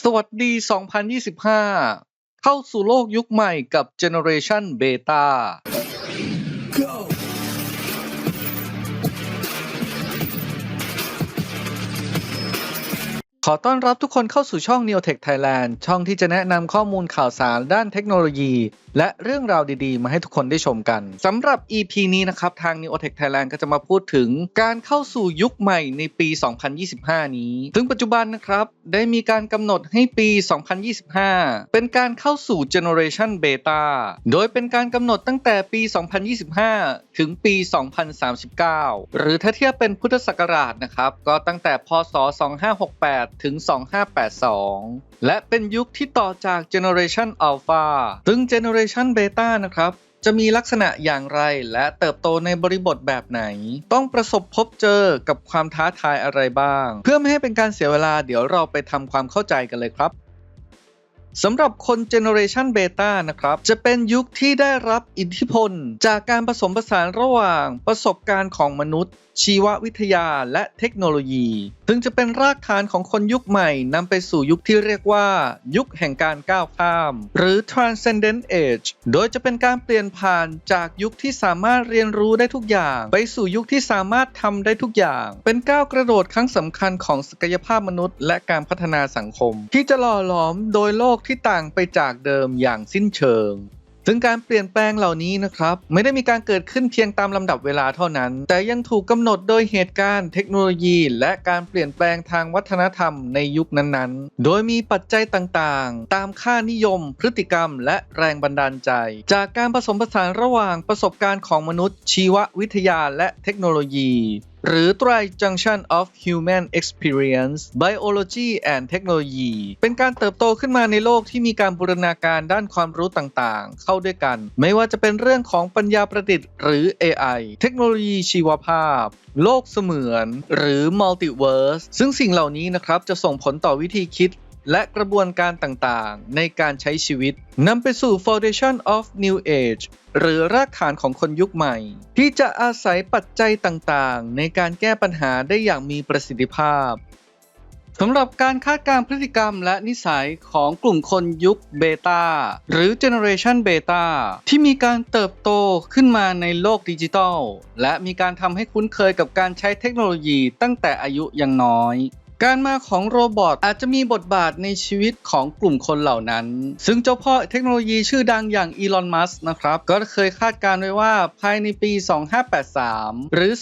สวัสดี 2025 เข้าสู่โลกยุคใหม่กับ Generation Beta ขอต้อนรับทุกคนเข้าสู่ช่อง Neotech Thailand ช่องที่จะแนะนำข้อมูลข่าวสารด้านเทคโนโลยี และเรื่องราวดีๆ มาให้ทุกคนได้ชมกันสำหรับ EP นี้นะครับทาง Neotech Thailand ก็จะมาพูดถึงการเข้าสู่ยุคใหม่ในปี 2025 นี้ ซึ่งปัจจุบันนะครับ ได้มีการกำหนดให้ปี 2025 เป็นการเข้าสู่ Generation Beta โดยเป็นการกำหนดตั้งแต่ปี 2025 ถึงปี 2039 หรือถ้าเทียบเป็นพุทธศักราชนะครับก็ตั้งแต่พศ 2568ถึง 2582 และเป็นยุคที่ต่อจาก Generation Alpha ซึ่ง Generation Beta นะครับจะมีลักษณะอย่างไรและเติบโตในบริบทแบบไหน ต้องประสบพบเจอกับความท้าทายอะไรบ้าง เพื่อไม่ให้เป็นการเสียเวลาเดี๋ยวเราไปทำความเข้าใจกันเลยครับ สำหรับคน Generation Beta นะครับ จะเป็นยุคที่ได้รับอิทธิพล จากการผสมผสานระหว่างประสบการณ์ของมนุษย์ ชีววิทยาและเทคโนโลยีซึ่งจะเป็นรากฐานของคนยุคใหม่นำไปสู่ยุคที่เรียกว่า ยุคแห่งการก้าวข้าม หรือ transcendent age โดยจะเป็นการเปลี่ยนผ่านจากยุคที่สามารถเรียนรู้ได้ทุกอย่าง ไปสู่ยุคที่สามารถทำได้ทุกอย่าง เป็นก้าวกระโดดครั้งสำคัญของศักยภาพมนุษย์ และการพัฒนาสังคม ที่จะหล่อหลอมโดยโลกที่ต่างไปจากเดิมอย่างสิ้นเชิง ซึ่งการเปลี่ยนแปลงเหล่านี้นะครับ ไม่ได้มีการเกิดขึ้นเพียงตามลำดับเวลาเท่านั้น แต่ยังถูกกำหนดโดยเหตุการณ์ เทคโนโลยี และการเปลี่ยนแปลงทางวัฒนธรรมในยุคนั้นๆ โดยมีปัจจัยต่างๆ ตามค่านิยม พฤติกรรม และแรงบันดาลใจ จากการผสมผสานระหว่างประสบการณ์ของมนุษย์ ชีววิทยาและเทคโนโลยี หรือ Tri-junction of Human Experience Biology and Technology เป็นการเติบโตขึ้นมาในโลกที่มีการบูรณาการด้านความรู้ต่างๆ เข้าด้วยกัน ไม่ว่าจะเป็นเรื่องของปัญญาประดิษฐ์หรือ AI เทคโนโลยีชีวภาพ โลกเสมือน หรือ Multiverse ซึ่งสิ่งเหล่านี้นะครับจะส่งผลต่อวิธีคิด และกระบวนการต่างๆ ในการใช้ชีวิตนำไปสู่ Foundation of New Age หรือรากฐานของคนยุคใหม่ ที่จะอาศัยปัจจัยต่างๆ ในการแก้ปัญหาได้อย่างมีประสิทธิภาพสำหรับการคาดการพฤติกรรมและนิสัยของกลุ่มคนยุคเบต้าหรือ Generation Beta ที่มีการเติบโตขึ้นมาในโลกดิจิทัล และมีการทำให้คุ้นเคยกับการใช้เทคโนโลยีตั้งแต่อายุยังน้อย การมาของโรบอทอาจจะมีบทบาทในชีวิตของกลุ่มคนเหล่านั้น ซึ่งเจ้าพ่อเทคโนโลยีชื่อดังอย่างอีลอน มัสก์นะครับ ก็เคยคาดการณ์ไว้ว่าภายในปี 2583 หรือ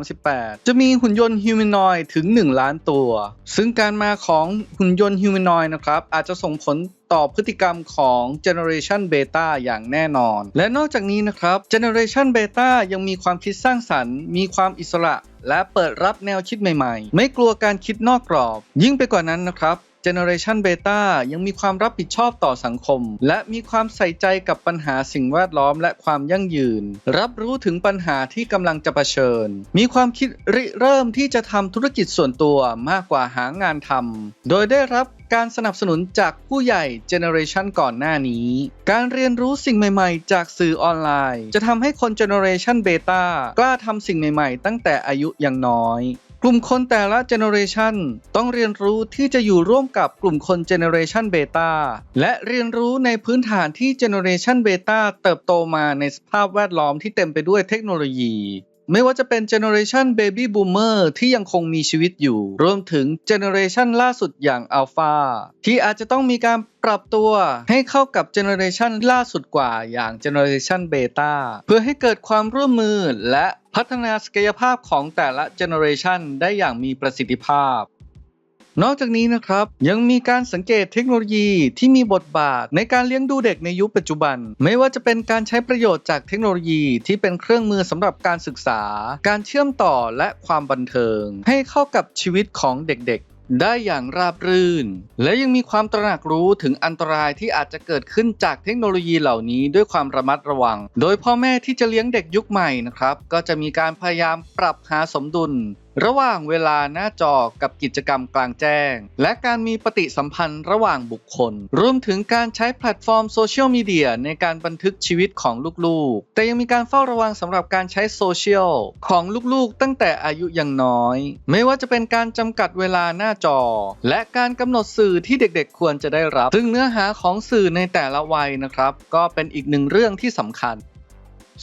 2038 จะมีหุ่นยนต์ฮิวแมนอยด์ถึง 1 ล้านตัว ซึ่งการมาของหุ่นยนต์ฮิวแมนอยด์นะครับ อาจจะส่งผลต่อพฤติกรรมของ Generation Beta อย่างแน่นอน และนอกจากนี้นะครับ Generation Beta ยังมีความคิดสร้างสรรค์ มีความอิสระ และเปิดรับแนวคิดใหม่ๆ ไม่กลัวการคิดนอกกรอบ ยิ่งไปกว่านั้นนะครับจเนอเรชันเบต้ายังมีความรับผิดชอบต่อสังคม และมีความใส่ใจกับปัญหาสิ่งแวดล้อมและความยั่งยืน รับรู้ถึงปัญหาที่กำลังจะเผชิญ มีความคิดริเริ่มที่จะทำธุรกิจส่วนตัวมากกว่าหางานทำโดยได้รับ การสนับสนุนจากผู้ใหญ่เจเนอเรชันก่อนหน้านี้ การเรียนรู้สิ่งใหม่ๆ จากสื่อออนไลน์ จะทำให้คนเจเนอเรชันเบต้ากล้าทำสิ่งใหม่ๆ ตั้งแต่อายุยังน้อยกลุ่มคนแต่ละเจเนอเรชันต้องเรียนรู้ที่จะอยู่ร่วมกับกลุ่มคนเจเนอเรชันเบต้าและเรียนรู้ในพื้นฐานที่เจเนอเรชันเบต้าเติบโตมาในสภาพแวดล้อมที่เต็มไปด้วยเทคโนโลยี ไม่ว่าจะเป็นเจเนอเรชันเบบี้บูมเมอร์ที่ยังคงมีชีวิตอยู่ รวมถึงเจเนอเรชันล่าสุดอย่างอัลฟาที่อาจจะต้องมีการปรับตัวให้เข้ากับเจเนอเรชันล่าสุดกว่าอย่างเจเนอเรชันเบต้าเพื่อให้เกิดความร่วมมือและพัฒนาศักยภาพของแต่ละเจเนอเรชันได้อย่างมีประสิทธิภาพ นอกจากนี้นะครับยังมีการสังเกตเทคโนโลยีที่มีบทบาทในการเลี้ยงดูเด็กในยุคปัจจุบัน ไม่ว่าจะเป็นการใช้ประโยชน์จากเทคโนโลยีที่เป็นเครื่องมือสำหรับการศึกษา การเชื่อมต่อและความบันเทิง ให้เข้ากับชีวิตของเด็กๆ ได้อย่างราบรื่น และยังมีความตระหนักรู้ถึงอันตรายที่อาจจะเกิดขึ้นจากเทคโนโลยีเหล่านี้ด้วยความระมัดระวัง โดยพ่อแม่ที่จะเลี้ยงเด็กยุคใหม่นะครับก็จะมีการพยายามปรับหาสมดุล ระหว่างเวลาหน้าจอกับกิจกรรมกลางแจ้ง และการมีปฏิสัมพันธ์ระหว่างบุคคล รวมถึงการใช้แพลตฟอร์มโซเชียลมีเดียในการบันทึกชีวิตของลูกๆ แต่ยังมีการเฝ้าระวังสำหรับการใช้โซเชียลของลูกๆ ตั้งแต่อายุยังน้อย ไม่ว่าจะเป็นการจำกัดเวลาหน้าจอ และการกำหนดสื่อที่เด็กๆ ควรจะได้รับ ซึ่งเนื้อหาของสื่อในแต่ละวัยนะครับ ก็เป็นอีกหนึ่งเรื่องที่สำคัญ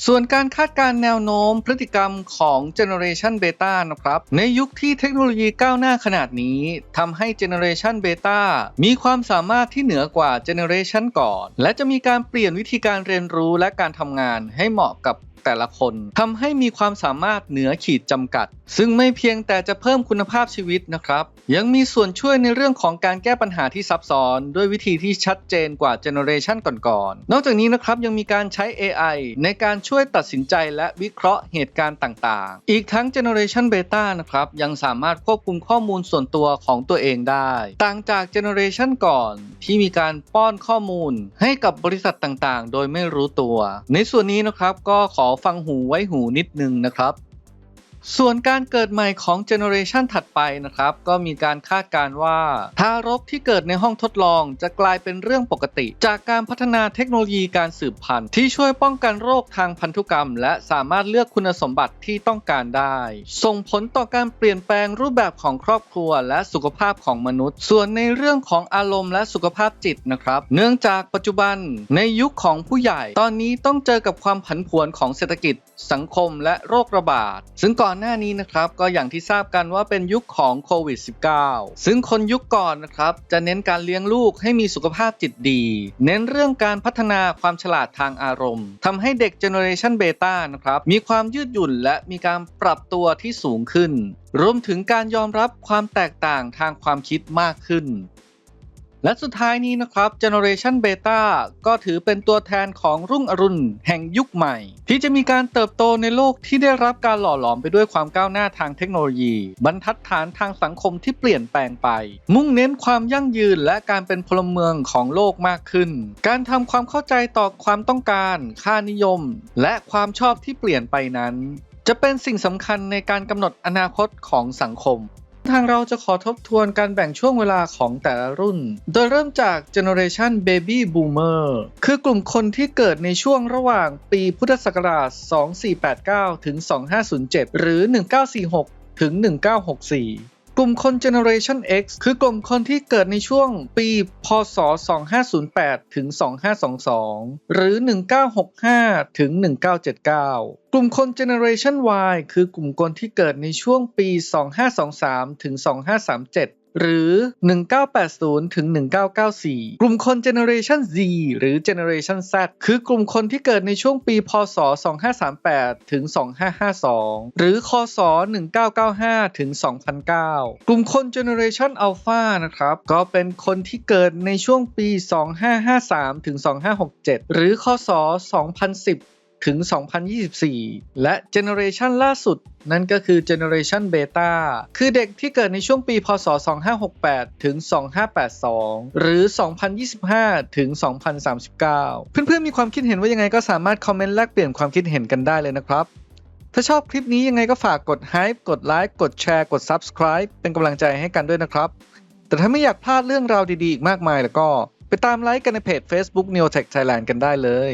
ส่วนการคาดการแนวโน้มพฤติกรรมของ Generation Beta นะครับ ในยุคที่เทคโนโลยีก้าวหน้าขนาดนี้ทำให้ Generation Beta มีความสามารถที่เหนือกว่า Generation ก่อน และจะมีการเปลี่ยนวิธีการเรียนรู้และการทำงานให้เหมาะกับ แต่ละคนทำให้มีความสามารถเหนือขีดจำกัด ซึ่งไม่เพียงแต่จะเพิ่มคุณภาพชีวิตนะครับ ยังมีส่วนช่วยในเรื่องของการแก้ปัญหาที่ซับซ้อน ด้วยวิธีที่ชัดเจนกว่าเจเนอเรชันก่อนๆนอกจากนี้นะครับยังมีการใช้ AI ในการช่วยตัดสินใจและวิเคราะห์เหตุการณ์ต่างๆ อีกทั้ง Generation Beta นะครับยังสามารถควบคุมข้อมูลส่วนตัวของตัวเองได้ ต่างจาก Generation ก่อนที่มีการป้อนข้อมูลให้กับบริษัทต่างๆ โดยไม่รู้ตัว ในส่วนนี้นะครับก็ขอฟังหูไว้หูนิดนึงนะครับ ส่วนการเกิดใหม่ของเจเนอเรชันถัดไปนะครับ ก็มีการคาดการว่า ทารกที่เกิดในห้องทดลองจะกลายเป็นเรื่องปกติ จากการพัฒนาเทคโนโลยีการสืบพันธุ์ ที่ช่วยป้องกันโรคทางพันธุกรรม และสามารถเลือกคุณสมบัติที่ต้องการได้ ส่งผลต่อการเปลี่ยนแปลงรูปแบบของครอบครัว และสุขภาพของมนุษย์ ส่วนในเรื่องของอารมณ์และสุขภาพจิตนะครับ เนื่องจากปัจจุบันในยุคของผู้ใหญ่ ตอนนี้ต้องเจอกับความผันผวนของเศรษฐกิจ สังคม และโรคระบาด ซึ่งก่อนอนหน้านี้นะครับก็อย่างที่ทราบกันว่าเป็นยุคของโควิด -19 ซึ่งคนยุคก่อนนะครับจะเน้นการเลี้ยงลูกให้มีสุขภาพจิตดี เน้นเรื่องการพัฒนาความฉลาดทางอารมณ์ทำให้เด็กเจเนอเรชันเบต้านะครับมีความยืดหยุ่นและมีการปรับตัวที่สูงขึ้น รวมถึงการยอมรับความแตกต่างทางความคิดมากขึ้น และสุดท้ายนี้นะครับ Generation Beta ก็ถือเป็นตัวแทนของรุ่งอรุณแห่งยุคใหม่ ที่จะมีการเติบโตในโลกที่ได้รับการหล่อหลอมไปด้วยความก้าวหน้าทางเทคโนโลยี บรรทัดฐานทางสังคมที่เปลี่ยนแปลงไป มุ่งเน้นความยั่งยืนและการเป็นพลเมืองของโลกมากขึ้น การทำความเข้าใจต่อความต้องการ ค่านิยม และความชอบที่เปลี่ยนไปนั้น จะเป็นสิ่งสำคัญในการกำหนดอนาคตของสังคม ทางเราจะขอทบทวนการแบ่งช่วงเวลาของแต่ละรุ่น โดยเริ่มจาก Generation Baby Boomer คือกลุ่มคนที่เกิดในช่วงระหว่างปีพุทธศักราช 2489 ถึง 2507 หรือ 1946 ถึง 1964 กลุ่มคน Generation X คือกลุ่มคนที่เกิดในช่วงปี พศ 2508 ถึง 2522 หรือ 1965 ถึง 1979 กลุ่มคน Generation Y คือกลุ่มคนที่เกิดในช่วงปี 2523 ถึง 2537 หรือ 1980 ถึง 1994 กลุ่มคน Generation Z หรือ Generation Z คือกลุ่มคนที่เกิดในช่วงปี พศ 2538 ถึง 2552 หรือ คศ 1995 ถึง 2009 กลุ่มคน Generation Alpha นะครับ ก็เป็นคนที่เกิดในช่วงปี 2553 ถึง 2567 หรือ คศ 2010 ถึง 2024 และ Generation ล่าสุด นั่นก็คือ Generation Beta คือเด็กที่เกิดในช่วงปีพศ 2568 ถึง 2582 หรือ 2025 ถึง 2039 เพื่อนๆมีความคิดเห็นว่ายังไงก็สามารถคอมเมนต์แลกเปลี่ยนความคิดเห็นกันได้เลยนะครับถ้าชอบคลิปนี้ยังไงก็ฝากกด Hype กดไลค์กดแชร์กด Subscribe เป็นกำลังใจให้กันด้วยนะครับ แต่ถ้าไม่อยากพลาดเรื่องราวดีๆ อีกมากมายแล้วก็ ไปตามไลค์กันในเพจ Facebook Neotech Thailand กันได้เลย